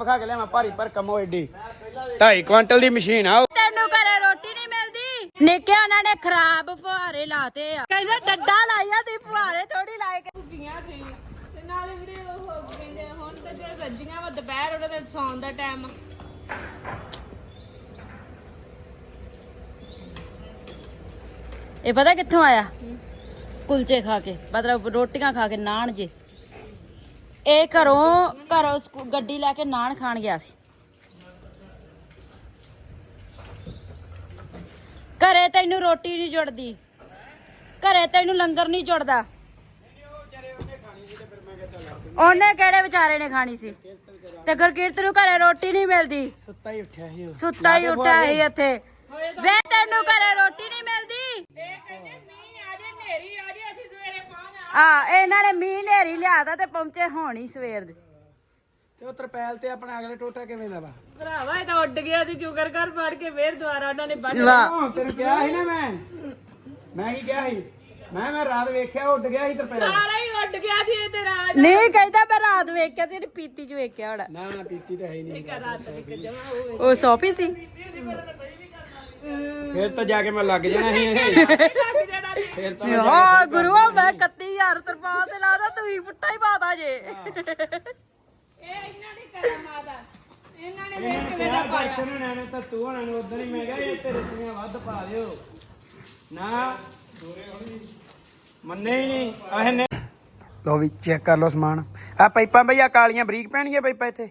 ਵਿਖਾ ਕੇ ਲਿਆਵਾਂ ਭਾਰੀ ਪਰ ਕਮੋ ਏਡੀ। 2.5 ਕੁਆਂਟਲ ਦੀ ਮਸ਼ੀਨ ਆ। ਤੈਨੂੰ ਘਰੇ ਰੋਟੀ ਨਹੀਂ ਮਿਲਦੀ। ਨਿੱਕੇ ਉਹਨਾਂ ਨੇ ਖਰਾਬ ਫੁਹਾਰੇ ਲਾਤੇ ਆ। ਕਹਿੰਦੇ ਡੱਡਾ ਲਾਇਆ ਤੇ ਫੁਹਾਰੇ ਥੋੜੀ ਲਾਏ ਕੇ ਭੁੱਗੀਆਂ ਸੀ। ਤੇ ਨਾਲੇ ਵੀਰੇ ਉਹ ਕਹਿੰਦੇ ਹੁਣ ਤਾਂ ਜੇ ਰੱਜੀਆਂ ਵਾ ਦੁਪਹਿਰ ਉਹਦਾ ਤੇ ਸੌਣ ਦਾ ਟਾਈਮ ਇਹ ਪਤਾ ਕਿੱਥੋਂ ਆਇਆ? ਕੁਲਚੇ ਖਾ ਕੇ ਮਤਲਬ ਰੋਟੀਆਂ ਖਾ ਕੇ ਨਾਨ ਜੇ। ਇਹ ਘਰੋਂ ਘਰੋਂ ਸਕੂ- ਗੱਡੀ ਲੈ ਕੇ ਨਾਨ ਖਾਣ ਗਿਆ ਸੀ। ਘਰੇ ਤੈਨੂੰ ਰੋਟੀ ਨਹੀਂ ਜੁੜਦੀ। ਘਰੇ ਤੈਨੂੰ ਲੰਗਰ ਨਹੀਂ ਜੁੜਦਾ। ਉਹਨੇ ਕਿਹੜੇ ਵਿਚਾਰੇ ਨੇ ਖਾਣੀ ਸੀ? ਤੇ ਗੁਰਕੀਰਤ ਨੂੰ ਘਰੇ ਰੋਟੀ ਨਹੀਂ ਮਿਲਦੀ। ਸੁੱਤਾ ਹੀ ਉੱਠਿਆ ਸੀ ਉਹ। ਸੁੱਤਾ ਹੀ ਉੱਠਿਆ ਸੀ ਇੱਥੇ। ਵੇ ਤੈਨੂੰ ਘਰੇ ਰੋਟੀ ਨਹੀਂ ਮਿਲਦੀ ਇਹ ਕਹਿੰਦੇ ਮੀਂਹ ਆ ਜੇ ਹਨੇਰੀ ਆ ਜੇ ਅਸੀਂ ਸਵੇਰੇ ਪਹੁੰਚ ਆ ਆ ਇਹਨਾਂ ਨੇ ਮੀਂਹ ਨੇਰੀ ਲਿਆਤਾ ਤੇ ਪਹੁੰਚੇ ਹੋਣੀ ਸਵੇਰ ਦੇ। ਤੇ ਉਹ ਤਰਪੈਲ ਤੇ ਆਪਣਾ ਅਗਲੇ ਟੋਟਾ ਕਿਵੇਂ ਦਾ ਵਾ? ਭਰਾਵਾ ਇਹ ਤਾਂ ਉੱਡ ਗਿਆ ਸੀ ਸ਼ੁਕਰ ਕਰ ਫੜ ਕੇ ਫੇਰ ਦੁਬਾਰਾ ਉਹਨਾਂ ਨੇ ਬੰਨ ਵਾਹ। ਹਾਂ ਤੈਨੂੰ ਕਿਹਾ ਸੀ ਨਾ ਮੈਂ? ਮੈਂ ਕੀ ਕਿਹਾ ਸੀ? ਮੈਂ ਮੈਂ ਰਾਤ ਵੇਖਿਆ ਉੱਡ ਗਿਆ ਸੀ ਤਰਪੈਲ। ਸਾਰਾ ਹੀ ਉੱਡ ਗਿਆ ਸੀ ਇਹ ਤੇ ਰਾਜ ਨਹੀਂ ਕਹਿੰਦਾ ਮੈਂ ਰਾਤ ਵੇਖਿਆ ਤੇ ਪੀਤੀ ਚ ਵੇਖਿਆ ਹੋਣਾ। ਨਾ ਨਾ ਪੀਤੀ ਤਾਂ ਹੈ ਹੀ ਨਹੀਂ। ਰਾਤ ਦੀ ਜਮਾ ਹੋਵੇ ਉਹ ਸੌਪੀ ਸੀ? ਫਿਰ ਤਾਂ ਜਾ ਕੇ ਮੈਂ ਲੱਗ ਜਾਣਾ ਸੀ। ਇਹ ਲੱਗ ਜਾਣਾ ਸੀ। ਫਿਰ ਤਾਂ ਮੈਂ ਹਾਂ ਗੁਰੂਆ ਮੈਂ 31000 ਤਰਪਾਲ ਤੇ ਲਾਦਾ ਤੂੰ ਹੀ ਪੁੱਟਾ ਹੀ ਪਾਤਾ ਜੇ। ਇਹ ਇਹਨਾਂ ਨੇ ਕਰਾ ਮਾਦਾ। ਇਹਨਾਂ ਨੇ ਨੇ ਤਾਂ ਤੂੰ ਹੋਣਾ ਨੂੰ ਉਦੋਂ ਹੀ ਮੈਂ ਕਿਹਾ ਇਹ ਤੇ ਰੁਪਈਆਂ ਵੱਧ ਪਾ ਦਿਓ। ਨਾ ਮੰਨੇ ਹੀ ਨਹੀਂ ਆਹ ਨੇ। ਲੋ ਵੀ ਚੈੱਕ ਕਰ ਲਓ ਸਮਾਨ। ਆ ਪਾਈਪਾਂ ਬਈ ਆ ਕਾਲੀਆਂ ਬਰੀਕ ਪੈਣਗੀਆਂ ਪਾਈਪਾਂ ਇੱਥੇ।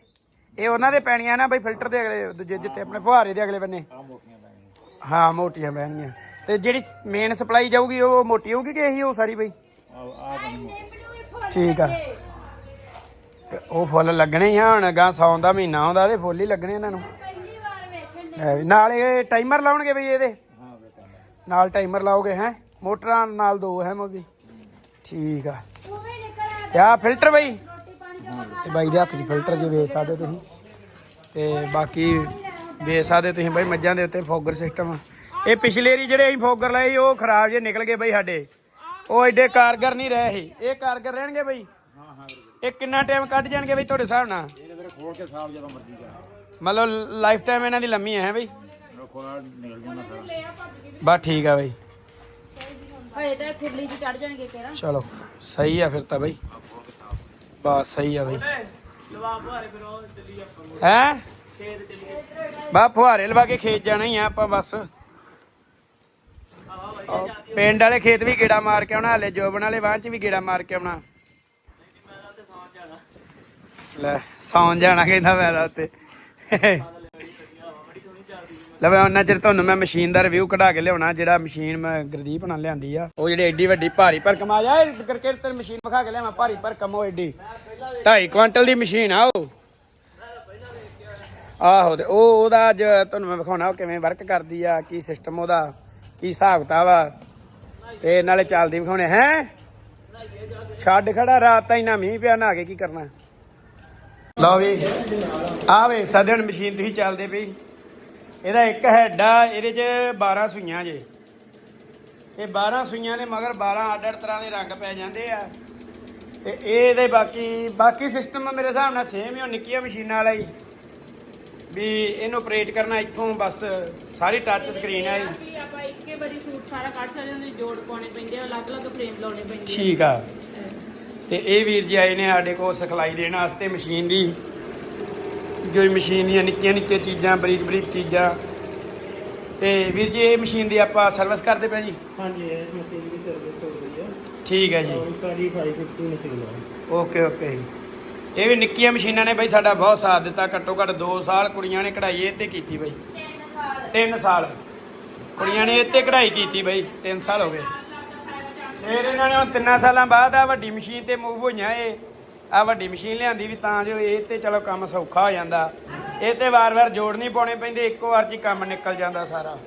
ਇਹ ਉਹਨਾਂ ਦੇ ਪੈਣੀਆਂ ਨਾ ਬਈ ਫਿਲਟਰ ਦੇ ਅਗਲੇ ਦੂਜੇ ਜਿੱਤੇ ਆਪਣੇ ਫੁਹਾਰੇ ਦੇ ਅਗਲੇ ਬੰਨੇ। ਹਾਂ ਮੋਟੀਆਂ ਪੈਣਗੀਆਂ। ਤੇ ਜਿਹੜੀ ਮੇਨ ਸਪਲਾਈ ਜਾਊਗੀ ਉਹ ਮੋਟੀ ਹੋਊਗੀ ਕਿ ਇਹੀ ਉਹ ਸਾਰੀ ਬਈ? ਠੀਕ ਆ। ਤੇ ਉਹ ਫੁੱਲ ਲੱਗਣੇ ਹੀ ਆ ਹੁਣ ਗਾਂ ਸੌਣ ਦਾ ਮਹੀਨਾ ਆਉਂਦਾ ਤੇ ਫੁੱਲ ਹੀ ਲੱਗਣੇ ਇਹਨਾਂ ਨੂੰ। ਹੈ ਵੀ। ਨਾਲ ਇਹ ਟਾਈਮਰ ਲਾਉਣਗੇ ਬਈ ਇਹਦੇ? ਨਾਲ ਟਾਈਮਰ ਲਾਓਗੇ, ਹੈ? ਮੋਟਰਾਂ ਨਾਲ ਦੋ, ਹੈ ਮੋਗੀ ਠੀਕ ਆ। ਤੇ ਫਿਲਟਰ ਬਈ। ਤੇ ਬਾਈ ਦੇ ਹੱਥ 'ਚ ਫਿਲਟਰ ਜੇ ਵੇਚ ਸਕਦੇ ਤੁਸੀਂ। ਤੇ ਬਾਕੀ ਵੇਚ ਸਕਦੇ ਤੁਸੀਂ ਬਾਈ ਮੱਝਾਂ ਦੇ ਉੱਤੇ ਫੋਗਰ ਸਿਸਟਮ ਇਹ ਪਿਛਲੇ ਰੀ ਜਿਹੜੇ ਅਸੀਂ ਫੋਗਰ ਲਾਏ ਉਹ ਖਰਾਬ ਜੇ ਨਿਕਲ ਗਏ ਬਈ ਸਾਡੇ। ਉਹ ਐਡੇ ਕਾਰਗਰ ਨਹੀਂ ਰਹੇ ਸੀ ਇਹ ਕਾਰਗਰ ਰਹਿਣਗੇ ਬਈ। ਇਹ ਕਿੰਨਾ ਟਾਈਮ ਕੱਢ ਜਾਣਗੇ ਬਈ ਤੁਹਾਡੇ ਹਿਸਾਬ ਨਾਲ? ਇਹਦੇ ਵੀਰੇ ਖੋਲ ਕੇ ਸਾਫ਼ ਜਦੋਂ ਮਰਜ਼ੀ ਜਾ ਮਤਲਬ ਲਾਈਫ ਟਾਈਮ ਇਹਨਾਂ ਦੀ ਲੰਮੀ ਹੈ ਬਈ? ਖੋਲਾ ਨਿਕਲ ਜਾਂਦਾ ਸਾਰਾ। ਬਸ ਠੀਕ ਆ ਬਈ। ਹਏ ਤਾਂ ਖੁਰਲੀ ਚ ਚੜ ਜਾਣਗੇ ਕਿਹੜਾ। ਚਲੋ ਸਹੀ ਆ ਫਿਰ ਤਾਂ ਬਈ। ਬਸ ਸਹੀ ਆ ਬਈ। ਹੈ? ਬਾ ਫੁਹਾਰੇ ਲਵਾ ਕੇ ਖੇਤ ਜਾਣਾ ਹੀ ਆ ਆਪਾਂ ਬਸ। ਪਿੰਡ ਵਾਲੇ ਖੇਤ ਵੀ ਗੇੜਾ ਮਾਰ ਕੇ ਆਉਣਾ, ਹਲੇ ਜੋਬਨ ਵਾਲੇ ਵਾਂ ਚ ਵੀ ਗੇੜਾ ਮਾਰ ਕੇ ਆਉਣਾ। ਲੈ, ਸੌਂ ਜਾਣਾ ਕਹਿੰਦਾ ਮੈਂ ਰਾਤ ਤੇ। ਲੈ ਮੈਂ ਉਹਨਾਂ ਚਿਰ ਤੁਹਾਨੂੰ ਮੈਂ ਮਸ਼ੀਨ ਦਾ ਰਿਵਿਊ ਕਢਾ ਕੇ ਲਿਆਉਣਾ, ਜਿਹੜਾ ਮਸ਼ੀਨ ਮੈਂ ਗੁਰਦੀਪ ਨਾਲ ਲਿਆਂਦੀ ਆ। ਉਹ ਜਿਹੜੀ ਐਡੀ ਵੱਡੀ ਭਾਰੀ ਭਰਕਮ ਆ ਜਾ ਕਰਕੇ ਤੇ ਮਸ਼ੀਨ ਵਿਖਾ ਕੇ ਲਿਆਵਾਂ, ਭਾਰੀ ਭਰਕਮ ਉਹ ਐਡੀ 2.5 ਕੁਆਂਟਲ ਦੀ ਮਸ਼ੀਨ ਆ ਉਹ। ਆਹੋ ਤੇ ਉਹ ਉਹਦਾ ਅੱਜ ਤੁਹਾਨੂੰ ਮੈਂ ਵਿਖਾਉਣਾ, ਉਹ ਕਿਵੇਂ ਵਰਕ ਕਰਦੀ ਆ, ਕੀ ਸਿਸਟਮ ਉਹਦਾ। ਕੀ ਹਿਸਾਬ ਕਿਤਾਬ ਆ? ਤੇ ਨਾਲੇ ਚੱਲਦੀ ਵਿਖਾਉਣੇ ਹੈ? ਛੱਡ ਖੜਾ, ਰਾਤ ਤਾਂ ਇਨਾ ਮੀਂਹ ਪਿਆ ਨਾ ਕੇ ਕੀ ਕਰਨਾ? ਲਓ ਵੀ, ਆ ਵੇ ਸਦਨ ਮਸ਼ੀਨ ਤੁਸੀਂ ਚੱਲਦੇ ਪਈ ਇਹਦਾ ਇੱਕ ਹੈਡ ਆ, ਇਹਦੇ ਚ 12 ਸੂਈਆਂ ਜੇ। ਇਹ 12 ਸੂਈਆਂ ਦੇ ਮਗਰ 12 ਅੱਡ ਅੱਡ ਤਰ੍ਹਾਂ ਦੇ ਰੰਗ ਪੈ ਜਾਂਦੇ ਆ। ਤੇ ਇਹਦੇ ਬਾਕੀ ਬਾਕੀ ਸਿਸਟਮ ਮੇਰੇ ਹਿਸਾਬ ਨਾਲ ਸੇਮ ਹੀ ਉਹ ਨਿੱਕੀਆਂ ਮਸ਼ੀਨਾਂ ਵਾਲਾ ਹੀ। ਵੀ ਇਹਨੂੰ ਆਪਰੇਟ ਕਰਨਾ ਇੱਥੋਂ ਬਸ ਸਾਰੀ ਟੱਚ ਸਕਰੀਨ ਆ ਇਹ ਵੀ ਆਪਾਂ ਇੱਕੇ ਵਾਰੀ ਸੂਟ ਸਾਰਾ ਕੱਢ ਸਕਦੇ ਹਾਂ ਜੋੜ ਪਾਉਣੇ ਪੈਂਦੇ ਆ ਅਲੱਗ-ਅਲੱਗ ਫਰੇਮ ਲਾਉਣੇ ਪੈਂਦੇ ਆ। ਠੀਕ ਆ। ਤੇ ਇਹ ਵੀਰ ਜੀ ਆਏ ਨੇ ਸਾਡੇ ਕੋਲ ਸਿਖਲਾਈ ਦੇਣ ਵਾਸਤੇ ਮਸ਼ੀਨ ਦੀ। ਜੋ ਇਹ ਮਸ਼ੀਨ ਦੀਆਂ ਨਿੱਕੀਆਂ ਨਿੱਕੀਆਂ ਚੀਜ਼ਾਂ ਬਰੀਕ ਬਰੀਕ ਚੀਜ਼ਾਂ। ਤੇ ਵੀਰ ਜੀ ਇਹ ਮਸ਼ੀਨ ਦੀ ਆਪਾਂ ਸਰਵਿਸ ਕਰਦੇ ਪਏ ਜੀ? ਹਾਂਜੀ ਇਸ ਮਸ਼ੀਨ ਦੀ ਸਰਵਿਸ ਹੋ ਰਹੀ ਹੈ ਠੀਕ ਹੈ ਜੀ। ਔਰ ਸਾਡੀ 550 ਮਸ਼ੀਨ ਹੈ ਓਕੇ ਓਕੇ ਜੀ। ਇਹ ਵੀ ਨਿੱਕੀਆਂ ਮਸ਼ੀਨਾਂ ਨੇ ਬਈ, ਸਾਡਾ ਬਹੁਤ ਸਾਥ ਦਿੱਤਾ। ਘੱਟੋ ਘੱਟ 2 ਸਾਲ ਕੁੜੀਆਂ ਨੇ ਕਢਾਈ ਇਹ ਤੇ ਕੀਤੀ ਬਈ। 3 ਸਾਲ। ਕੁੜੀਆਂ ਨੇ ਇਹ ਤੇ ਕਢਾਈ ਕੀਤੀ ਬਈ 3 ਸਾਲ ਹੋ ਗਏ। ਫਿਰ ਇਹਨਾਂ ਨੇ ਹੁਣ 3 ਸਾਲਾਂ ਬਾਅਦ ਆ ਵੱਡੀ ਮਸ਼ੀਨ ਤੇ ਮੂਵ ਹੋਈਆਂ ਇਹ। ਆ ਵੱਡੀ ਮਸ਼ੀਨ ਲਿਆਂਦੀ ਵੀ ਤਾਂ ਜੋ ਇਹ ਤੇ ਚਲੋ ਕੰਮ ਸੌਖਾ ਹੋ ਜਾਂਦਾ। ਇਹ ਤੇ ਵਾਰ-ਵਾਰ ਜੋੜ ਨਹੀਂ ਪਾਉਣੇ ਪੈਂਦੇ, ਇੱਕੋ ਵਾਰ 'ਚ ਕੰਮ ਨਿਕਲ ਜਾਂਦਾ ਸਾਰਾ।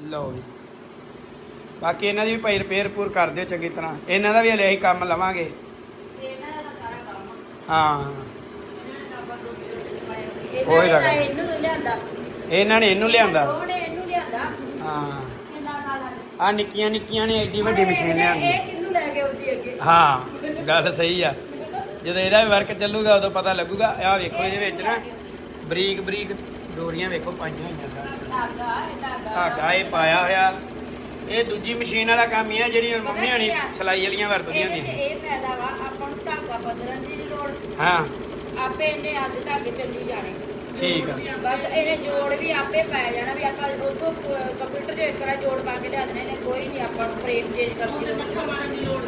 ਲਓ ਜੀ। ਬਾਕੀ ਇਹਨਾਂ ਦੀ ਵੀ ਭਾਈ ਰਿਪੇਅਰ ਪੂਰ ਕਰ ਦਿਓ ਚੰਗੀ ਤਰ੍ਹਾਂ। ਇਹਨਾਂ ਦਾ ਵੀ ਹਲੇ ਅਸੀਂ ਕੰਮ ਲਵਾਂਗੇ। ਹਾਂ। ਉਹੀ ਗੱਲ। ਇਹਨੂੰ ਲਿਆਂਦਾ। ਇਹਨਾਂ ਨੇ ਇਹਨੂੰ ਲਿਆਂਦਾ। ਉਹਨੇ ਇਹਨੂੰ ਲਿਆਂਦਾ। ਹਾਂ। ਆ ਨਿੱਕੀਆਂ ਨਿੱਕੀਆਂ ਨੇ ਐਡੀ ਵੱਡੀ ਮਸ਼ੀਨ ਲਿਆਂਦੀ। ਇਹ ਕਿੰਨੂੰ ਲੈ ਕੇ ਆਉਂਦੀ ਅੱਗੇ ਹਾਂ ਗੱਲ ਸਹੀ ਆ। ਜਦੋਂ ਇਹਦਾ ਵੀ ਵਰਕ ਚੱਲੂਗਾ ਉਦੋਂ ਪਤਾ ਲੱਗੂਗਾ। ਆਹ ਵੇਖੋ ਇਹਦੇ ਵਿੱਚ ਨਾ ਬਰੀਕ ਬਰੀਕ ਡੋਰੀਆਂ ਵੇਖੋ ਪਾਈਆਂ ਹੋਈਆਂ ਸਾਰੀਆਂ ਧਾਗਾ ਇਹ ਪਾਇਆ ਹੋਇਆ। ਇਹ ਦੂਜੀ ਮਸ਼ੀਨ ਵਾਲਾ ਕੰਮ ਹੀ ਆ ਜਿਹੜੀ ਮੰਮੀ ਹਣੀ ਸਲਾਈ ਵਾਲੀਆਂ ਵਰਤਦੀਆਂ ਇਹਦੇ ਹੁੰਦੀਆਂ ਇਹ ਫਾਇਦਾ ਵਾ ਆਪਾਂ ਨੂੰ ਧਾਗਾ ਬਦਲਣ ਦੀ ਨੀ ਹਾਂ। ਆਪੇ ਇਹਨੇ ਅੱਧ ਧਾਗੇ ਚੱਲੀ ਜਾਣੇ। ਠੀਕ ਆ। ਬਸ ਇਹਨੇ ਜੋੜ ਵੀ ਆਪੇ ਪੈ ਜਾਣਾ ਵੀ ਆਪਾਂ ਉਥੋਂ ਕੰਪਿਊਟਰ ਦੇ ਕਰਾ ਜੋੜ ਪਾ ਕੇ ਲਿਆ ਦੇਣੇ ਨੇ ਕੋਈ ਨਹੀਂ ਆਪਾਂ ਨੂੰ ਫਰੇਮ ਚੇਂਜ ਕਰਨੀ ਲੋੜ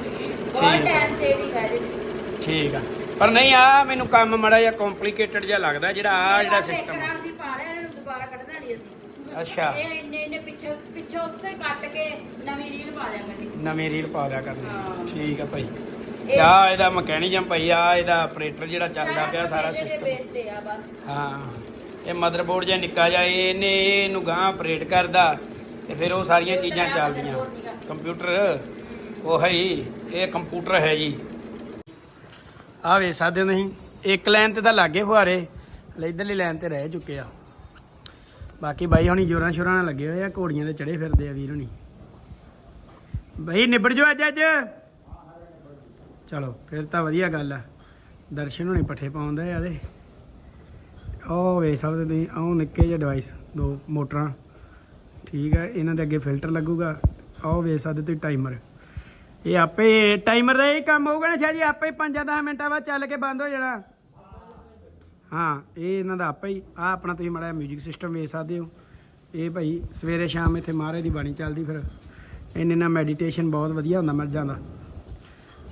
ਬਹੁਤ ਠੀਕ ਆ। ਟਾਈਮ ਸੇਵਿੰਗ ਹੈ ਇਹਦੇ ਚ ਠੀਕ ਆ। ਪਰ ਨਹੀਂ ਆ ਮੈਨੂੰ ਕੰਮ ਮੜਾ ਜਿਹਾ ਕੰਪਲਿਕੇਟਡ ਜਿਹਾ ਲੱਗਦਾ ਜਿਹੜਾ ਆ ਜਿਹੜਾ ਸਿਸਟਮ ਤਰ੍ਹਾਂ ਅਸੀਂ ਪਾ ਰਹੇ ਇਹਨਾਂ ਦੁਬਾਰਾ ਕੱਢਣਾ ਨਹੀਂ ਅਸੀਂ। ਅੱਛਾ। ਇਹ ਇੰਨੇ ਇੰਨੇ ਪਿੱਛੇ ਪਿੱਛੋਂ ਉੱਤੇ ਕੱਟ ਕੇ ਨਵੀਂ ਰੀਲ ਪਾ ਦਿਆ ਕਰਨੀ। ਨਵੀਂ ਰੀਲ ਪਾ ਦਿਆ ਕਰਨੀ। ਹਾਂ। ਠੀਕ ਆ ਭਾਈ। ਆ ਇਹਦਾ ਮਕੈਨਿਜ਼ਮ ਭਾਈ ਆ ਇਹਦਾ ਆਪਰੇਟਰ ਜਿਹੜਾ ਚੱਲਦਾ ਪਿਆ ਸਾਰਾ ਸਿਸਟਮ ਆ ਬਸ। ਹਾਂ ਇਹ ਮਦਰਬੋਰਡ ਜਿਹਾ ਨਿੱਕਾ ਜਿਹਾ ਇਹਨੇ ਇਹਨੂੰ ਗਾਂ ਆਪਰੇਟ ਕਰਦਾ ਤੇ ਫਿਰ ਉਹ ਸਾਰੀਆਂ ਚੀਜ਼ਾਂ ਚੱਲਦੀਆਂ। ਕੰਪਿਊਟਰ ਉਹ ਹੈ ਇਹ ਕੰਪਿਊਟਰ ਹੈ ਜੀ। ਆ ਵੇ ਸਕਦੇ ਹੋ ਤੁਸੀਂ ਇੱਕ ਲਾਈਨ ਤੇ ਤਾਂ ਲੱਗੇ ਫੁਹਾਰੇ ਇਧਰਲੀ ਲਾਈਨ ਤੇ ਰਹਿ ਚੁੱਕੇ ਆ। ਬਾਕੀ ਬਾਈ ਹੁਣੀ ਜੋਰਾਂ ਸ਼ੋਰਾਂ ਨਾਲ ਲੱਗੇ ਹੋਏ ਆ ਘੋੜੀਆਂ ਤੇ ਚੜੇ ਫਿਰਦੇ ਆ ਵੀਰ ਹੁਣੀ। ਬਈ ਨਿਬੜ ਜੋ ਅੱਜ ਅੱਜ। ਚਲੋ, ਫਿਰ ਤਾਂ ਵਧੀਆ ਗੱਲ ਆ। ਦਰਸ਼ਨ ਹੁਣੀ ਪੱਠੇ ਪਾਉਂਦੇ ਆ ਇਹਦੇ ਉਹ ਵੇਖ ਸਕਦੇ ਤੁਸੀਂ, ਆਹ ਨਿੱਕੇ ਜਿਹੇ ਡਿਵਾਈਸ ਦੋ ਮੋਟਰਾਂ। ਠੀਕ ਹੈ ਇਹਨਾਂ ਦੇ ਅੱਗੇ ਫਿਲਟਰ ਲੱਗੂਗਾ। ਆਹ ਵੇਖ ਸਕਦੇ ਤੁਸੀਂ ਟਾਈਮਰ ਇਹ ਆਪੇ ਟਾਈਮਰ ਦਾ ਇਹ ਕੰਮ ਹੋਊਗਾ ਨਾ ਸ਼ਾਹ ਜੀ, ਆਪੇ 5-10 ਮਿੰਟਾਂ ਬਾਅਦ ਚੱਲ ਕੇ ਬੰਦ ਹੋ ਜਾਣਾ। ਹਾਂ, ਇਹ ਇਹਨਾਂ ਦਾ ਆਪੇ ਹੀ ਆ ਆਪਣਾ ਤੁਸੀਂ ਮਾੜਾ ਮਿਊਜ਼ਿਕ ਸਿਸਟਮ ਵੇਖ ਸਕਦੇ ਹੋ। ਇਹ ਭਾਈ ਸਵੇਰੇ ਸ਼ਾਮ ਇੱਥੇ ਮਹਾਰਾਜ ਦੀ ਬਾਣੀ ਚੱਲਦੀ ਫਿਰ। ਇਹਨੇ ਨਾਲ ਮੈਡੀਟੇਸ਼ਨ ਬਹੁਤ ਵਧੀਆ ਹੁੰਦਾ ਮੱਝਾਂ ਦਾ।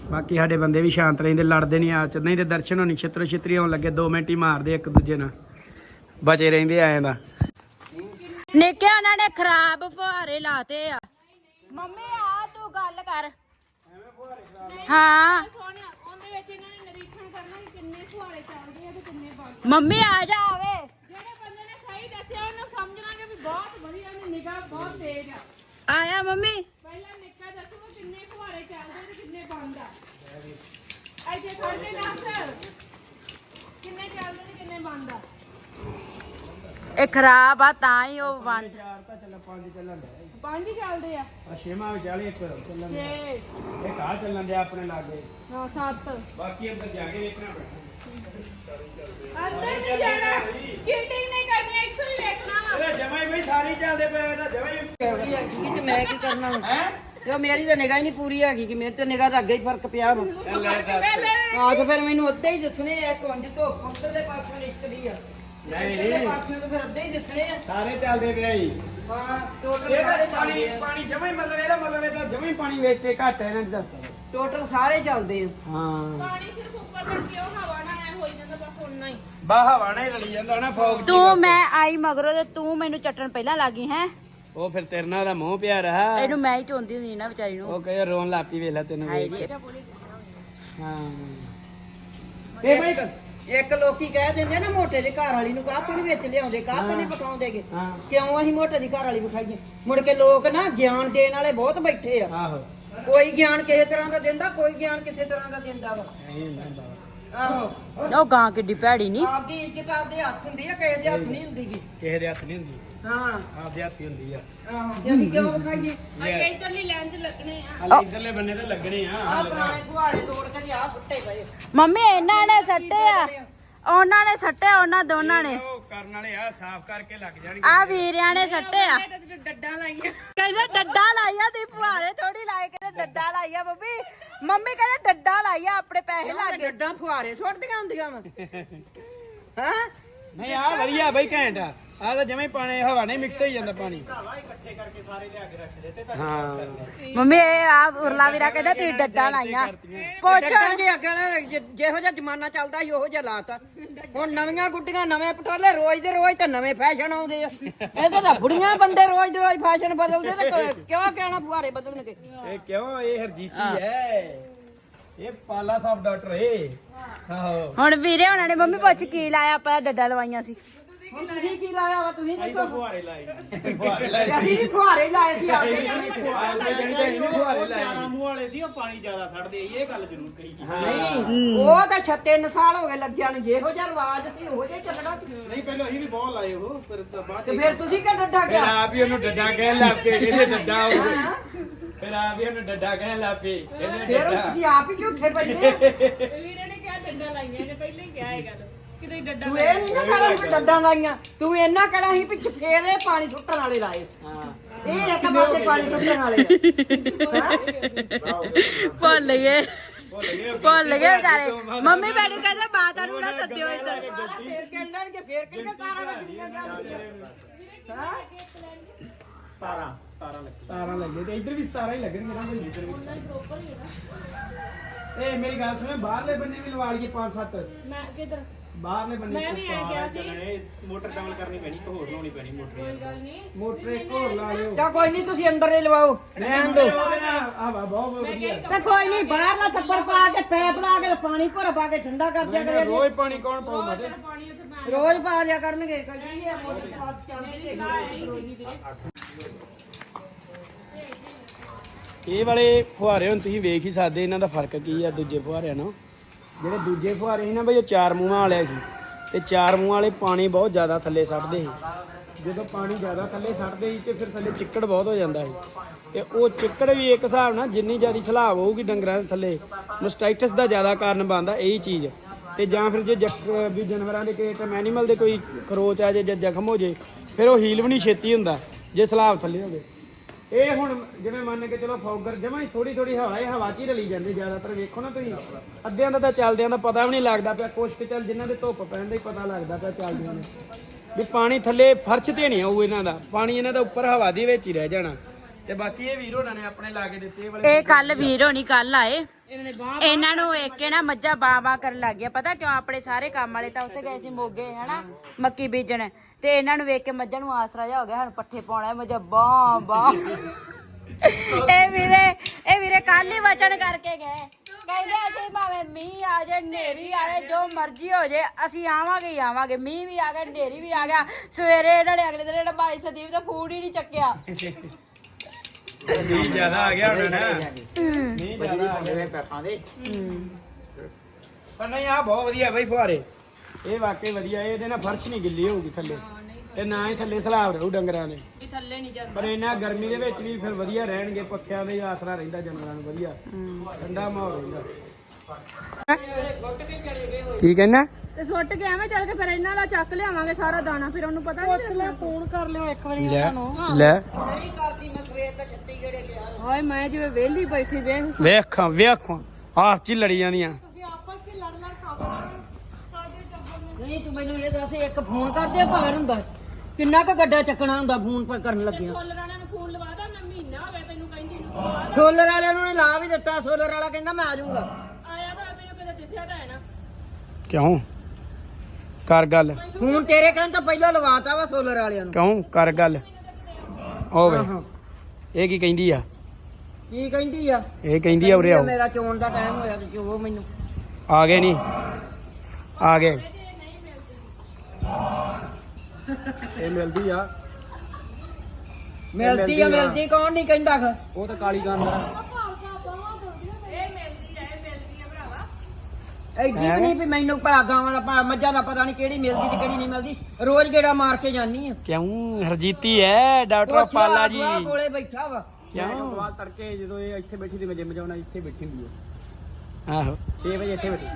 ਬਾਕੀ ਸਾਡੇ ਬੰਦੇ ਵੀ ਸ਼ਾਂਤ ਰਹਿੰਦੇ ਲੜਦੇ ਨਹੀਂ ਆ ਚ। ਨਹੀਂ ਤੇ ਦਰਸ਼ਨ ਹੋਣੀ ਛਿੱਤਰ ਛਿੱਤਰੀ ਹੋਣ ਲੱਗੇ 2 ਮਿੰਟ ਹੀ ਮਾਰਦੇ ਇੱਕ ਦੂਜੇ ਨਾਲ। ਬਚੇ ਰਹਿੰਦੇ ਆਏ ਦਾ। ਨਿੱਕੇ ਉਹਨਾਂ ਨੇ ਖਰਾਬ ਫੁਹਾਰੇ ਲਾਤੇ ਆ। ਮੰਮੀ ਆ ਤੂੰ ਗੱਲ ਕਰ। ਹਾਂ। ਸੋਹਣਿਆ ਉਹਦੇ ਵਿੱਚ ਇਹਨਾਂ ਨੇ ਨਿਰੀਖਣ ਕਰਨਾ ਕਿ ਕਿੰਨੇ ਫੁਹਾਰੇ ਚੱਲਦੇ ਆ ਤੇ ਕਿੰਨੇ ਬੰਦ ਮੰਮੀ ਆ ਜਾ ਆਵੇ। ਜਿਹੜੇ ਬੰਦੇ ਨੇ ਸਹੀ ਦੱਸਿਆ ਉਹਨੂੰ ਸਮਝਣਾਗੇ ਵੀ ਬਹੁਤ ਵਧੀਆ ਨੇ ਨਿਗਾਹ ਬਹੁਤ ਤੇਜ਼ ਆ ਆਇਆ ਮੰਮੀ। ਪਹਿਲਾਂ ਨਿੱਕਾ ਦੱਸੂਗਾ ਕਿੰਨੇ ਫੁਹਾਰੇ ਆ ਇੱਥੇ ਖੜਦੇ ਦੱਸ ਕਿੰਨੇ ਚੱਲਦੇ ਤੇ ਕਿੰਨੇ ਬੰਦ ਆ? ਇਹ ਖਰਾਬ ਆ ਤਾਂ ਹੀ ਉਹ ਬੰਦ। ਚਾਰ ਤਾਂ ਚੱਲ ਪੰਜ ਚੱਲਣ ਦੇ ਪੰਜ ਹੀ ਚੱਲਦੇ ਆ? ਆ ਛੇਵਾਂ ਵਿਚਾਲੇ ਇੱਕ ਚੱਲਣ ਛੇ। ਇਹ ਕਾਹ ਚੱਲਣ ਦੇ ਆਪਣੇ ਲਾਗੇ। ਨੌ ਸੱਤ। ਬਾਕੀ ਅੰਦਰ ਜਾ ਕੇ ਵੇਖਣਾ ਪੈਣਾ। ਅੰਦਰ ਨਹੀਂ ਜਾਣਾ। ਚੀਟਿੰਗ ਨਹੀਂ ਕਰਨੀ ਹੀ ਵੇਖਣਾ ਵਾ। ਇਹ ਜਮਾਈ ਬਈ ਸਾਰੇ ਚੱਲਦੇ ਪਏ ਤਾਂ ਜਮਾਈ ਕਿ ਤੇ ਮੈਂ ਕੀ ਕਰਨਾ ਹੈ? ਜੋ ਮੇਰੀ ਤਾਂ ਨਿਗਾਹ ਹੀ ਨਹੀਂ ਪੂਰੀ ਹੈਗੀ ਕਿ ਮੇਰੇ ਤੇ ਨਿਗਾਹ ਦਾ ਅੱਗੇ ਹੀ ਫ਼ਰਕ ਪਿਆ ਲੈ ਦੱਸ ਆ ਤੇ ਫਿਰ ਮੈਨੂੰ ਉੱਤੇ ਹੀ ਦੱਸਣੇ ਆ ਕੁੰਜ ਤੋਂ ਉੱਤਰਲੇ ਪਾਸੇ ਨਿਕਲੀ ਆ। ਨਹੀਂ। ਪਾਸੇ ਤੋਂ ਫਿਰ ਉੱਤੇ ਹੀ ਦੱਸਣੇ ਆ। ਸਾਰੇ ਚੱਲਦੇ ਪਏ ਜੀ। ਹਾਂ ਟੋਟਲ ਸਾਰੇ ਪਾਣੀ ਚੱਲਦੇ ਆ। ਪਾਣੀ ਜਮਾਈ ਮਤਲਬ ਇਹਦਾ ਮਤਲਬ ਇਹ ਤਾਂ ਜਮਾਈ ਪਾਣੀ ਵੇਸਟੇ ਘੱਟ ਹੈ ਇਹਨਾਂ ਦੀ ਟੋਟਲ ਸਾਰੇ ਚੱਲਦੇ ਆ। ਹਾਂ। ਪਾਣੀ ਸਿਰਫ ਉੱਪਰ ਤੱਕ ਕਿਉਂ ਹਵਾ ਨਾ ਐ ਹੋਈ ਜਾਂਦਾ ਬਸ ਓਨਾ ਹੀ। ਬਾਹ ਹਵਾ ਨਾਲ ਹੀ ਰਲੀ ਜਾਂਦਾ ਨਾ ਫੌਗ ਤੂੰ ਮੈਂ ਆਈ ਮਗਰੋਂ ਤੇ ਤੂੰ ਮੈਨੂੰ ਚੱਟਣ ਪਹਿਲਾਂ ਲੱਗੀ ਹੈ। ਉਹ ਫਿਰ ਤੇਰੇ ਨਾਲ ਦਾ ਮੋਹ ਪਿਆ ਰਹਾ। ਇਹਨੂੰ ਮੈਂ ਹੀ ਚੋਂਦੀ ਹੁੰਦੀ ਨਾ ਵਿਚਾਰੀ ਨੂੰ। ਉਹ ਕਹੇ ਰੋਣ ਲੱਪੀ ਵੇਲਾ ਤੈਨੂੰ ਹਾਏ ਵੇਖ ਜੀ। ਹਾਂ। ਇਹ ਬਈ ਇੱਕ ਲੋਕੀ ਕਹਿ ਦਿੰਦੇ ਨਾ ਮੋਟੇ ਦੇ ਘਰ ਵਾਲੀ ਨੂੰ ਕਾਹ ਤੋਂ ਨਹੀਂ ਵਿੱਚ ਲਿਆਉਂਦੇ ਕਾਹ ਤੋਂ ਨਹੀਂ ਪਕਾਉਂਦੇਗੇ ਕਿਉਂ ਅਸੀਂ ਮੋਟੇ ਦੀ ਘਰ ਵਾਲੀ ਵਿਖਾਈਏ ਮੁੜ ਕੇ ਲੋਕ ਨਾ ਗਿਆਨ ਦੇਣ ਵਾਲੇ ਬਹੁਤ ਬੈਠੇ ਆ। ਆਹੋ। ਕੋਈ ਗਿਆਨ ਕਿਸੇ ਤਰ੍ਹਾਂ ਦਾ ਦਿੰਦਾ ਕੋਈ ਗਿਆਨ ਕਿਸੇ ਤਰ੍ਹਾਂ ਦਾ ਦਿੰਦਾ ਵਾ। ਆਹੋ। ਉਹ ਗਾਂ ਕਿੱਡੀ ਭੈੜੀ ਨਹੀਂ ਆਪਦੀ ਇੱਜ਼ਤ ਆਪਦੇ ਹੱਥ ਹੁੰਦੀ ਆ ਕਿਸੇ ਦੇ ਹੱਥ ਨਹੀਂ। ਹੁੰਦੀ ਗੀ। ਕਿਸੇ ਦੇ ਹੱਥ ਨਹੀਂ ਹੁੰਦੀ। ਹਾਂ। ਆਪਦੇ ਹੱਥ ਹੀ ਹੁੰਦੀ ਆ। ਆਹੋ ਜੇ ਅਸੀਂ ਕਿਉਂ ਵਿਖਾਈਏ ਅਸੀਂ ਇਧਰਲੀ ਲਾਈਨ 'ਚ ਲੱਗਣੇ ਆ। ਹਾਲੇ ਇਧਰਲੇ ਬੰਨੇ ਤੇ ਲੱਗਣੇ ਆ। ਆਹ ਪੁਰਾਣੇ ਗੁਹਾੜੇ ਤੋੜ ਕੇ ਲਿਆ ਸੁੱਟੇ ਪਏ। ਮੰਮੀ ਇਹਨਾਂ ਨੇ ਸੱਟੇ ਆ। ਉਹਨਾਂ ਨੇ ਸੱਟੇ ਉਹਨਾਂ ਦੋਨਾਂ ਨੇ। ਉਹ ਕਰਨ ਵਾਲੇ ਆ ਸਾਫ਼ ਕਰਕੇ ਲੱਗ ਜਾਣਗੇ। ਆ ਵੀਰਿਆਂ ਨੇ ਸੱਟੇ ਆ। ਡੱਡਾਂ ਲਾਈਆਂ। ਕਹਿੰਦੇ ਡੱਡਾ ਲਾਈਆ ਤੇ ਫੁਹਾਰੇ ਥੋੜੀ ਲਾਏ ਕਹਿੰਦੇ ਡੱਡਾ ਲਾਈਆ। ਮੰਮੀ ਮੰਮੀ ਕਹਿੰਦੇ ਡੱਡਾ ਲਾਈਆ ਆਪਣੇ ਪੈਸੇ ਲਾ ਕੇ। ਡੱਡਾਂ ਫੁਹਾਰੇ ਸੁੱਟਦੀਆਂ ਹੁੰਦੀਆਂ ਵਾ। ਹਾਂ? ਨਹੀਂ ਆ ਵਧੀਆ ਬਈ ਘੈਂਟ ਆ। ਆ ਤਾਂ ਜਿਵੇਂ ਪਾਣੀ ਹਵਾ ਨਹੀਂ ਮਿਕਸ ਹੋਈ ਜਾਂਦਾ ਪਾਣੀ। ਹਾਂ। ਮੰਮੀ ਇਹ ਆ ਉਰਲਾ ਵੀਰਾ ਕਹਿੰਦਾ ਤੁਸੀਂ ਡੱਡਾ ਲਾਈਆਂ। ਪੁੱਛ। ਡੱਡਾਂ ਜੇ ਅੱਗੇ ਨਾ ਜਿ- ਜਿਹੋ ਜਿਹਾ ਜ਼ਮਾਨਾ ਚੱਲਦਾ ਸੀ ਉਹੋ ਜਿਹਾ ਲਾਤਾ। ਹੁਣ ਨਵੀਆਂ ਗੁੱਡੀਆਂ ਨਵੇਂ ਪਟੋਲੇ ਰੋਜ਼ ਦੇ ਰੋਜ਼ ਤਾਂ ਨਵੇਂ ਫੈਸ਼ਨ ਆਉਂਦੇ ਆ। ਇਹਦੇ ਤਾਂ ਬੁੜੀਆਂ ਬੰਦੇ ਰੋਜ਼ ਦੇ ਰੋਜ਼ ਫੈਸ਼ਨ ਬਦਲਦੇ ਤੇ ਕ- ਕਿਉਂ ਕਹਿਣਾ ਫੁਹਾਰੇ ਬਦਲਣਗੇ? ਇਹ ਕਿਉਂ? ਇਹ ਹਰਜੀਤੀ ਹੈ ਇਹ ਪਾਲਾ ਸਾਹਿਬ ਡਾਕਟਰ ਏ ਆਹੋ। ਹੁਣ ਵੀਰੇ ਉਹਨਾਂ ਨੇ ਮੰਮੀ ਪੁੱਛ ਕੀ ਲਾਇਆ ਆਪਾਂ ਡੱਡਾ ਲਵਾਈਆਂ ਸੀ। ਹੁਣ ਤੁਸੀਂ ਕੀ ਲਾਇਆ ਵਾ? ਤੁਸੀਂ ਦੱਸੋ। ਫੁਹਾਰੇ ਲਾਏ ਫੁਹਾਰੇ ਲਾਏ ਅਸੀਂ ਵੀ ਫੁਹਾਰੇ ਲਾਏ ਸੀ। ਆਪਦੇ ਸਮੇਂ 'ਚ। ਆਪਦੇ ਜਣੀ ਤਾਂ ਇਹਨੂੰ ਫੁਹਾਰੇ ਲਾਏ ਮੂੰਹ ਵਾਲੇ ਸੀ ਉਹ ਪਾਣੀ ਜ਼ਿਆਦਾ ਛੱਡਦੇ ਇਹ ਗੱਲ ਜ਼ਰੂਰ ਕਹੀ ਨਹੀਂ ਉਹ ਤਾਂ 36 ਸਾਲ ਹੋ ਗਏ ਲੱਗਿਆ ਨੂੰ। ਜਿਹੋ ਜਿਹਾ ਰਿਵਾਜ ਸੀ ਉਹੋ ਜਿਹਾ ਹੀ ਚੱਲਣਾ ਸੀ। ਨਹੀਂ ਪਹਿਲਾਂ ਅਸੀਂ ਵੀ ਬਹੁਤ ਲਾਏ ਉਹ ਫਿਰ ਤਾਂ ਬਾਅਦ ਤੇ ਫਿਰ ਤੁਸੀਂ ਡੱਡਾ ਫਿਰ ਗਿਆ ਆਪ ਹੀ ਉਹਨੂੰ ਡੱਡਾ ਕਹਿਣ ਲੱਗ ਪਏ ਇਹਦੇ ਡੱਡਾ ਉਹ। ਫਿਰ ਆਪ ਹੀ ਉਹਨੂੰ ਡੱਡਾ ਕਹਿਣ ਲੱਗ ਪਏ ਇਹਦੇ ਫਿਰ ਹੁਣ ਡੱਡਾ। ਤੁਸੀਂ ਆਪ ਹੀ ਝੂਠੇ। ਵੀਰੇ ਨੇ ਕਿਹਾ ਡੱਡਾ ਲਾਈਆਂ ਨੇ ਪਹਿਲਾਂ ਹੀ ਕਿਹਾ ਇਹ ਗੱਲ ਕਿਤੇ ਡੱਡਾ ਤੂੰ ਇਹ ਨਹੀਂ ਨਾ ਕਹਿਣਾ ਵੀ ਡੱਡਾਂ ਲਾਈਆਂ। ਤੂੰ ਇੰਨਾ ਕਹਿਣਾ ਸੀ ਵੀ ਫੇਰ ਇਹ ਪਾਣੀ ਸੁੱਟਣ ਵਾਲੇ ਲਾਏ। ਇਹ ਇੱਕ ਪਾਸੇ ਪਾਣੀ ਸੁੱਟਣ ਵਾਲੇ ਭੁੱਲ ਗਏ। ਭੁੱਲ ਗਏ ਵਿਚਾਰੇ। ਮੰਮੀ ਮੈਨੂੰ ਕਹਿੰਦੇ ਮਾਤਾ ਨੂੰ ਨਾ ਸੱਦਿਓ ਇੱਧਰ। ਫੇਰ ਕਹਿੰਦਣਗੇ ਫੇਰ ਕਿਹੜੀਆਂ ਤਾਰਾਂ ਲੱਗਣੀਆਂ ਜਾਂਦੀਆਂ ਹਾਂ? 17 17 ਲੱਗੇ। 17 ਲੱਗੇ ਤੇ ਇੱਧਰ ਵੀ 17 ਹੀ ਲੱਗਣਗੇ ਨਾ ਕੋਈ ਇੱਧਰ ਵੀ ਇਹ ਮੇਰੀ ਗੱਲ ਸੁਣੋ ਬਾਹਰਲੇ ਬੰਨੇ ਵੀ ਲਵਾ ਲਈਏ 5-7 ਮੈਂ ਕਿਧਰ ਬਾਹਰਲੇ ਬੰਨੇ ਮੈਂ ਵੀ ਐ ਕਿਹਾ ਸੀ। ਮੋਟਰ ਡਬਲ ਕਰਨੀ ਪੈਣੀ ਇੱਕ ਹੋਰ ਲਾਉਣੀ ਪੈਣੀ ਮੋਟਰ ਕੋਈ ਗੱਲ ਨਹੀਂ। ਮੋਟਰ ਇੱਕ ਹੋਰ ਲਾ ਲਿਓ। ਤਾਂ ਕੋਈ ਨਹੀਂ ਤੁਸੀਂ ਅੰਦਰ ਹੀ ਲਵਾਓ ਰਹਿਣ ਦਿਓ। ਨਾਲ ਹਵਾ ਬਹੁਤ ਵਧੀਆ। ਤੇ ਕੋਈ ਨਹੀਂ ਬਾਹਰਲਾ ਥੱਪੜ ਪਾ ਕੇ ਪੈਪ ਲਾ ਕੇ ਪਾਣੀ ਭਰ ਪਾ ਕੇ ਠੰਡਾ ਕਰ ਦਿਆ ਕਰੇ ਰੋਜ਼ ਪਾਣੀ ਕੌਣ ਪਾਊਗਾ ਤੇ? ਪਾਣੀ ਉੱਥੇ ਮੈਂ ਰੋਜ਼ ਪਾ ਲਿਆ ਕਰਨਗੇ ਕਦੀ ਇਹ ਮੋਟਰ ਪਾਸ ਚੱਲਦੀ ਹੈ ਆਈ ਸੀਗੀ ਵੀਰੇ। ਇਹ ਵਾਲੇ ਫੁਹਾਰੇ ਹੁਣ ਤੁਸੀਂ ਵੇਖ ਹੀ ਸਕਦੇ ਇਹਨਾਂ ਦਾ ਫ਼ਰਕ ਕੀ ਆ ਦੂਜੇ ਫੁਹਾਰਿਆਂ ਨਾਲ। ਜਿਹੜੇ ਦੂਜੇ ਫੁਹਾਰੇ ਸੀ ਨਾ ਬਈ, ਉਹ ਚਾਰ ਮੂੰਹਾਂ ਵਾਲੇ ਸੀ ਤੇ ਚਾਰ ਮੂੰਹਾਂ ਵਾਲੇ ਪਾਣੀ ਬਹੁਤ ਜ਼ਿਆਦਾ ਥੱਲੇ ਸੱਟਦੇ ਸੀ। ਜਦੋਂ ਪਾਣੀ ਜ਼ਿਆਦਾ ਥੱਲੇ ਸੱਟਦੇ ਸੀ ਤੇ ਫਿਰ ਥੱਲੇ ਚਿੱਕੜ ਬਹੁਤ ਹੋ ਜਾਂਦਾ ਸੀ ਤੇ ਉਹ ਚਿੱਕੜ ਵੀ ਇੱਕ ਹਿਸਾਬ ਨਾਲ ਜਿੰਨੀ ਜ਼ਿਆਦਾ ਸਲਾਬ ਹੋਊਗੀ ਡੰਗਰਾਂ ਦੇ ਥੱਲੇ ਮਸਟਾਈਟਸ ਦਾ ਜ਼ਿਆਦਾ ਕਾਰਨ ਬਣਦਾ ਇਹੀ ਚੀਜ਼। ਤੇ ਜਾਂ ਫਿਰ ਜੇ ਵੀ ਜਾਨਵਰਾਂ ਦੇ ਕਿਸੇ ਟਾਈਮ ਐਨੀਮਲ ਦੇ ਕੋਈ ਖਰੋਚ ਆ ਜੇ ਜਾਂ ਜ਼ਖਮ ਹੋ ਜੇ, ਫਿਰ ਉਹ ਹੀਲ ਵੀ ਨਹੀਂ ਛੇਤੀ ਹੁੰਦਾ ਜੇ ਸਲਾਬ ਥੱਲੇ ਹੋਵੇ। ਇਹ ਹੁਣ ਜਿਵੇਂ ਮੰਨ ਕੇ ਚਲੋ ਫੌਗਰ ਜਮਾਂ ਹੀ ਥੋੜੀ ਥੋੜੀ ਹਵਾ ਇਹ ਹਵਾ 'ਚ ਹੀ ਰਲੀ ਜਾਂਦੀ ਜ਼ਿਆਦਾਤਰ, ਵੇਖੋ ਨਾ ਤੁਸੀਂ। ਅੱਧਿਆਂ ਦਾ ਤਾਂ ਚੱਲਦਿਆਂ ਦਾ ਪਤਾ ਵੀ ਨਹੀਂ ਲੱਗਦਾ ਪਿਆ ਕੁਛ ਤੇ ਚੱਲ ਜਿਨ੍ਹਾਂ ਦੇ ਧੁੱਪ ਪੈਣ ਦਾ ਹੀ ਪਤਾ ਲੱਗਦਾ ਪਿਆ ਚੱਲਦਿਆਂ ਨੂੰ ਵੀ ਪਾਣੀ ਥੱਲੇ ਫਰਸ਼ ਤੇ ਨਹੀਂ ਆਊ ਇਹਨਾਂ ਦਾ, ਪਾਣੀ ਇਹਨਾਂ ਦਾ ਉੱਪਰ ਹਵਾ ਦੇ ਵਿੱਚ ਹੀ ਰਹਿ ਜਾਣਾ। ਤੇ ਬਾਕੀ ਇਹ ਵੀਰ ਹੋਣਾ ਨੇ ਆਪਣੇ ਲਾ ਕੇ ਦਿੱਤੇ ਇਹ ਵਾਲੇ ਇਹ ਕੱਲ ਵੀਰ ਹੋਣੀ ਕੱਲ ਆਏ। ਇਹਨਾਂ ਨੇ ਵੇਖ ਕੇ ਨਾ ਮੱਝਾਂ ਬਾਂ ਬਾਂ ਕਰਨ ਲੱਗ ਗਿਆ। ਪਤਾ ਕਿਉਂ? ਆਪਣੇ ਸਾਰੇ ਕੰਮ ਵਾਲੇ ਤਾਂ ਉੱਥੇ ਗਏ ਸੀ ਮੋਗੇ ਹਨਾ? ਮੱਕੀ ਬੀਜਣ। ਤੇ ਇਹਨਾਂ ਨੂੰ ਵੇਖ ਕੇ ਮੱਝਾਂ ਨੂੰ ਆਸਰਾ ਜਾ ਹੋ ਗਿਆ ਹੁਣ ਪੱਠੇ ਪਾਉਣਾ ਮੱਝਾਂ ਬਾਂ ਬਾਂ ਇਹ ਵੀਰੇ ਇਹ ਵੀਰੇ ਕੱਲ ਹੀ ਵਚਨ ਕਰਕੇ ਗਏ। ਕਹਿੰਦੇ ਅਸੀਂ ਭਾਵੇਂ ਮੀਂਹ ਆ ਜਾਏ ਹਨੇਰੀ ਆ ਜਾਏ ਜੋ ਮਰਜ਼ੀ ਹੋ ਜਾਏ ਅਸੀਂ ਆਵਾਂਗੇ ਹੀ ਆਵਾਂਗੇ। ਮੀਂਹ ਵੀ ਆ ਗਿਆ ਹਨੇਰੀ ਵੀ ਆ ਗਿਆ। ਸਵੇਰੇ ਇਹਨਾਂ ਨੇ ਅਗਲੇ ਦਿਨ ਜਿਹੜਾ ਬਾਈ ਸੰਦੀਪ ਦਾ ਫੂਡ ਹੀ ਨਹੀਂ ਚੱਕਿਆ। ਮੀਂਹ ਜ਼ਿਆਦਾ ਆ ਗਿਆ ਹੁਣ ਨਾ। ਮੀਂਹ ਜ਼ਿਆਦਾ ਆ ਗਿਆ। ਪਰ ਨਹੀਂ ਆ ਬਹੁਤ ਵਧੀਆ ਬਈ ਫੁਹਾਰੇ। ਇਹ ਵਾਕਈ ਵਧੀਆ ਇਹਦੇ ਨਾਲ ਫਰਸ਼ ਨਹੀਂ ਗਿੱਲੀ ਹੋਊਗੀ ਥੱਲੇ। ਤੇ ਨਾ ਹੀ ਥੱਲੇ ਸਲਾਬ ਰਹੂ ਡੰਗਰਾਂ ਦੇ। ਵੀ ਥੱਲੇ ਨਹੀਂ ਜਾਂਦਾ। ਪਰ ਇਹਨਾਂ ਗਰਮੀ ਦੇ ਵਿੱਚ ਵੀ ਫਿਰ ਵਧੀਆ ਰਹਿਣਗੇ ਪੱਖਿਆਂ ਦੇ ਆਸਰਾ ਰਹਿੰਦਾ ਜਾਨਵਰਾਂ ਨੂੰ ਵਧੀਆ। ਠੰਡਾ ਮਾਹੌਲ ਰਹਿੰਦਾ। ਕੀ ਕਹਿੰਦਾ? ਤੇ ਸੁੱਟ ਕੇ ਐਵੇਂ ਚੱਲ ਕੇ ਫਿਰ ਇਹਨਾਂ ਦਾ ਚੱਕ ਲਿਆਵਾਂਗੇ ਸਾਰਾ ਦਾਣਾ ਫਿਰ ਉਹਨੂੰ ਪਤਾ ਨਹੀਂ ਪੁੱਛ ਲੈ ਫੋਨ ਕਰ ਲਿਓ ਇੱਕ ਵਾਰੀ ਲੈ ਲੈ ਨਹੀਂ ਕਰਦੀ ਮੈਂ ਸਵੇਰ ਛੱਤੀ ਗੇੜੇ ਗਿਆ ਹਾਏ ਮੈਂ ਜਿਵੇਂ ਵਿਹਲੀ ਬੈਠੀ ਵੇਖ। ਵੇਖਾਂ ਵੇਖਾਂ ਆਪ ਚ ਲੜੀ ਜਾਂਦੀਆਂ ਆਪਸ ਵਿੱਚ ਲੜ ਲੜ ਖਾਉਂਦੇ ਸਾਡੇ ਟੱਬਰ ਨਹੀਂ ਤੂੰ ਮੈਨੂੰ ਇਹ ਦੱਸ ਇੱਕ ਫੋਨ ਕਰਦੇ ਭਾਰ ਹੁੰਦਾ। ਕਿੰਨਾ ਕੁ ਗੱਡਾ ਚੱਕਣਾ ਹੁੰਦਾ ਫੋਨ ਪਰ ਕਰਨ ਲੱਗਿਆ। ਸੋਲਰ ਵਾਲਿਆਂ ਨੂੰ ਫੋਨ ਲਵਾਦਾ ਮੈਂ ਮਹੀਨਾ ਹੋ ਗਿਆ ਤੈਨੂੰ ਕਹਿੰਦੀ ਨੂੰ। ਤੂੰ ਸੋਲਰ ਵਾਲਿਆਂ ਨੂੰ ਲਾ ਵੀ ਦਿੱਤਾ ਸੋਲਰ ਵਾਲਾ ਕਹਿੰਦਾ ਮੈਂ ਆ ਜਾਊਂਗਾ। ਆਇਆ ਤਾਂ ਮੈਨੂੰ ਕਿਤੇ ਦਿਸਿਆ ਤਾਂ ਹੈ ਨਾ। ਕਿਉਂ? ਕਰ ਗੱਲ। ਫੋਨ ਤੇਰੇ ਕਹਿਣ ਤੋਂ ਪਹਿਲਾਂ ਲਵਾਤਾ ਵਾ ਸੋਲਰ ਵਾਲਿਆਂ ਨੂੰ। ਕਿਉਂ? ਕਰ ਗੱਲ। ਹੋਵੇ ਇਹ ਕੀ ਕਹਿੰਦੀ ਆ? ਕੀ ਕਹਿੰਦੀ ਆ? ਇਹ ਕਹਿੰਦੀ ਆ ਉਰੇ ਆਓ। ਮੇਰਾ ਚੋਣ ਦਾ ਟਾਈਮ ਹੋਇਆ ਤੇ ਚੋਵੋ ਮੈਨੂੰ। ਆ ਗਏ ਨਹੀਂ ਆ ਗਏ। ਇਹ ਮਿਲਦੀ ਆ। ਮਿਲਦੀ ਆ ਮਿਲਦੀ ਕੌਣ ਨਹੀਂ ਕਹਿੰਦਾ ਖ? ਉਹ ਤਾਂ ਕਾਲੀ ਗੰਦ ਆ ਇਹ ਮਿਲਦੀ ਹੈ ਇਹ ਮਿਲਦੀ ਹੈ ਭਰਾਵਾ ਵੀ ਨਹੀਂ ਵੀ ਮੈਨੂੰ ਭਲਾ ਗਾਵਾਂ ਦਾ ਭਾ- ਮੱਝਾਂ ਦਾ ਪਤਾ ਨਹੀਂ ਕਿਹੜੀ ਮਿਲਦੀ ਤੇ ਕਿਹੜੀ ਨਹੀਂ ਮਿਲਦੀ। ਰੋਜ਼ ਗੇੜਾ ਮਾਰ ਕੇ ਜਾਨੀ ਆ। ਕਿਉਂ? ਹਰਜੀਤੀ ਹੈ ਡਾਕਟਰ ਪਾਲਾ ਜੀ। ਉਹ ਕੋਲੇ ਬੈਠਾ ਵਾ। ਕਿਉਂ? ਬਾਅਦ ਤੜਕੇ ਜਦੋਂ ਇਹ ਇੱਥੇ ਬੈਠੀ ਸੀ ਮੈਂ ਜਿੰਮ ਜਾਉਣਾ ਇੱਥੇ ਬੈਠੀ ਹੁੰਦੀ ਆ। ਆਹੋ। 6 ਵਜੇ ਇੱਥੇ ਬੈਠੀ।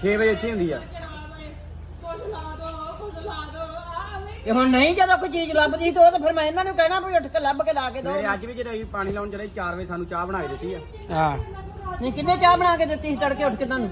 6 ਵਜੇ ਇੱਥੇ ਹੁੰਦੀ ਆ। ਕੁਝ ਲਾ ਦੋ ਕੁਝ ਲਾ ਦੋ ਆ ਵੇ ਤੇ ਹੁਣ ਨਹੀਂ ਜਦੋਂ ਕੋਈ ਚੀਜ਼ ਲੱਭਦੀ ਤੇ ਉਹ ਤਾਂ ਫਿਰ ਮੈਂ ਇਹਨਾਂ ਨੂੰ ਕਹਿਣਾ ਵੀ ਉੱਠ ਕੇ ਲੱਭ ਕੇ ਲਾ ਕੇ ਦੋ। ਸਵੇਰੇ ਅੱਜ ਵੀ ਜਦੋਂ ਅਸੀਂ ਪਾਣੀ ਲਾਉਣ ਚਲੇ 4 ਵਜੇ ਸਾਨੂੰ ਚਾਹ ਬਣਾ ਕੇ ਦਿੱਤੀ ਆ। ਹਾਂ। ਨਹੀਂ ਕਿੰਨੇ ਚਾਹ ਬਣਾ ਕੇ ਦਿੱਤੀ ਸੀ ਤੜਕੇ ਉੱਠ ਕੇ ਤੁਹਾਨੂੰ?